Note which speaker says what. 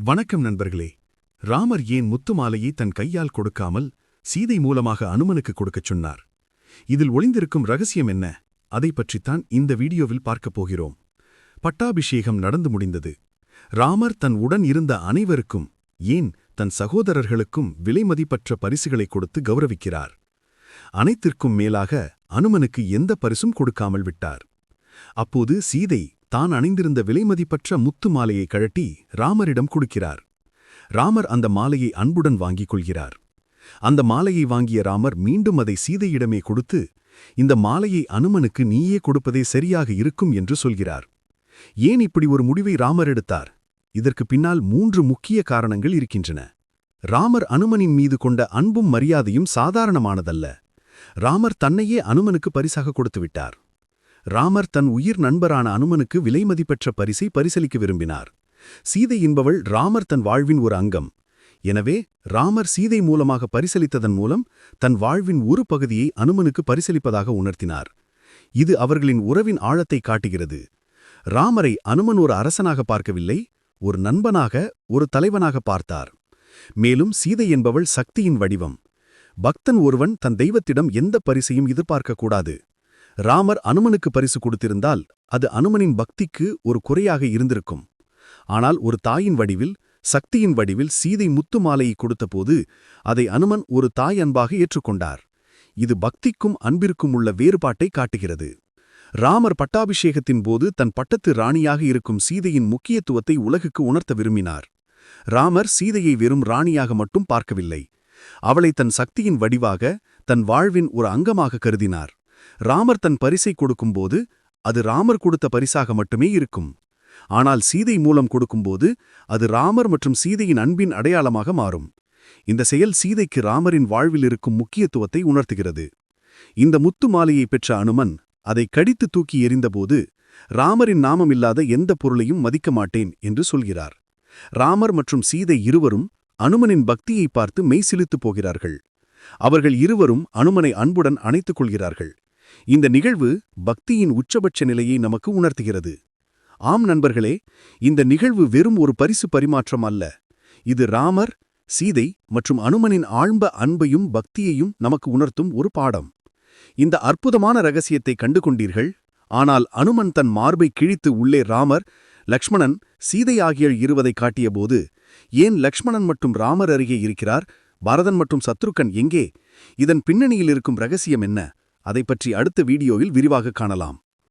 Speaker 1: வணக்கம் நண்பர்களே. ராமர் ஏன் முத்து மாலையை தன் கையால் கொடுக்காமல் சீதை மூலமாக அனுமனுக்கு கொடுக்கச் சொன்னார்? இதில் ஒளிந்திருக்கும் ரகசியம் என்ன? அதை பற்றித்தான் இந்த வீடியோவில் பார்க்கப் போகிறோம். பட்டாபிஷேகம் நடந்து முடிந்தது. ராமர் தன் உடன் இருந்த அனைவருக்கும் ஏன் தன் சகோதரர்களுக்கும் விலைமதிப்பற்ற பரிசுகளை கொடுத்து கௌரவிக்கிறார்? அனைத்திற்கும் மேலாக அனுமனுக்கு எந்த பரிசும் கொடுக்காமல் விட்டார். அப்போது சீதை தான் அணிந்திருந்த விலைமதிப்பற்ற முத்து மாலையை கழட்டி ராமரிடம் கொடுக்கிறார். ராமர் அந்த மாலையை அன்புடன் வாங்கிக் கொள்கிறார். அந்த மாலையை வாங்கிய ராமர் மீண்டும் அதை சீதையிடமே கொடுத்து இந்த மாலையை அனுமனுக்கு நீயே கொடுப்பதே சரியாக இருக்கும் என்று சொல்கிறார். ஏன் இப்படி ஒரு முடிவை ராமர் எடுத்தார்? இதற்கு பின்னால் மூன்று முக்கிய காரணங்கள் இருக்கின்றன. ராமர் அனுமனின் மீது கொண்ட அன்பும் மரியாதையும் சாதாரணமானதல்ல. ராமர் தன்னையே அனுமனுக்கு பரிசாக கொடுத்துவிட்டார் ராமர் தன் உயிர் நண்பரான அனுமனுக்கு விலைமதிப்பற்ற பரிசை பரிசளிக்க விரும்பினார். சீதை என்பவள் ராமர் தன் வாழ்வின் ஒரு அங்கம். எனவே ராமர் சீதை மூலமாக பரிசளித்ததன் மூலம் தன் வாழ்வின் ஒரு பகுதியை அனுமனுக்கு பரிசளிப்பதாக உணர்த்தினார். இது அவர்களின் உறவின் ஆழத்தை காட்டுகிறது. ராமரை அனுமன் ஒரு அரசனாக பார்க்கவில்லை ஒரு நண்பனாக ஒரு தலைவனாக பார்த்தார். மேலும் சீதை என்பவள் சக்தியின் வடிவம். பக்தன் ஒருவன் தன் தெய்வத்திடம் எந்த பரிசையும் எதிர்பார்க்கக்கூடாது ராமர் அனுமனுக்கு பரிசு கொடுத்திருந்தால் அது அனுமனின் பக்திக்கு ஒரு குறையாக இருந்திருக்கும். ஆனால் ஒரு தாயின் வடிவில் சக்தியின் வடிவில் சீதை முத்து மாலையை கொடுத்தபோது அதை அனுமன் ஒரு தாய் அன்பாக ஏற்றுக்கொண்டார். இது பக்திக்கும் அன்பிற்கும் உள்ள வேறுபாட்டை காட்டுகிறது. ராமர் பட்டாபிஷேகத்தின் போது தன் பட்டத்து ராணியாக இருக்கும் சீதையின் முக்கியத்துவத்தை உலகுக்கு உணர்த்த விரும்பினார். ராமர் சீதையை வெறும் ராணியாக மட்டும் பார்க்கவில்லை. அவளை தன் சக்தியின் வடிவாக தன் வாழ்வின் ஒரு அங்கமாக கருதினார். ராமர் தன் பரிசை கொடுக்கும்போது அது ராமர் கொடுத்த பரிசாக மட்டுமே இருக்கும். ஆனால் சீதை மூலம் கொடுக்கும்போது அது ராமர் மற்றும் சீதையின் அன்பின் அடையாளமாக மாறும். இந்த செயல் சீதைக்கு ராமரின் வாழ்வில் இருக்கும் முக்கியத்துவத்தை உணர்த்துகிறது. இந்த முத்து மாலையை பெற்ற அனுமன் அதை கடித்து தூக்கி எறிந்தபோது ராமரின் நாமம் இல்லாத எந்த பொருளையும் மதிக்க மாட்டேன் என்று சொல்கிறார். ராமர் மற்றும் சீதை இருவரும் அனுமனின் பக்தியை பார்த்து மெய்சிலித்துப் போகிறார்கள். அவர்கள் இருவரும் அனுமனை அன்புடன் அணைத்துக் கொள்கிறார்கள். இந்த நிகழ்வு பக்தியின் உச்சபட்ச நிலையை நமக்கு உணர்த்துகிறது. ஆம் நண்பர்களே இந்த நிகழ்வு வெறும் ஒரு பரிசு பரிமாற்றம் அல்ல. இது ராமர் சீதை மற்றும் அனுமனின் ஆழ்ந்த அன்பையும் பக்தியையும் நமக்கு உணர்த்தும் ஒரு பாடம். இந்த அற்புதமான ரகசியத்தை கண்டு கொண்டீர்கள் ஆனால் அனுமன் தன் மார்பை கிழித்து உள்ளே ராமர் லக்ஷ்மணன் சீதை ஆகிய இருவதை காட்டியபோது ஏன் லக்ஷ்மணன் மற்றும் ராமர் அருகே இருக்கிறார்? பரதன் மற்றும் சத்ருக்கன் எங்கே? இதன் பின்னணியில் இருக்கும் ரகசியம் என்ன? அதை பற்றி அடுத்த வீடியோவில் விரிவாக காணலாம்.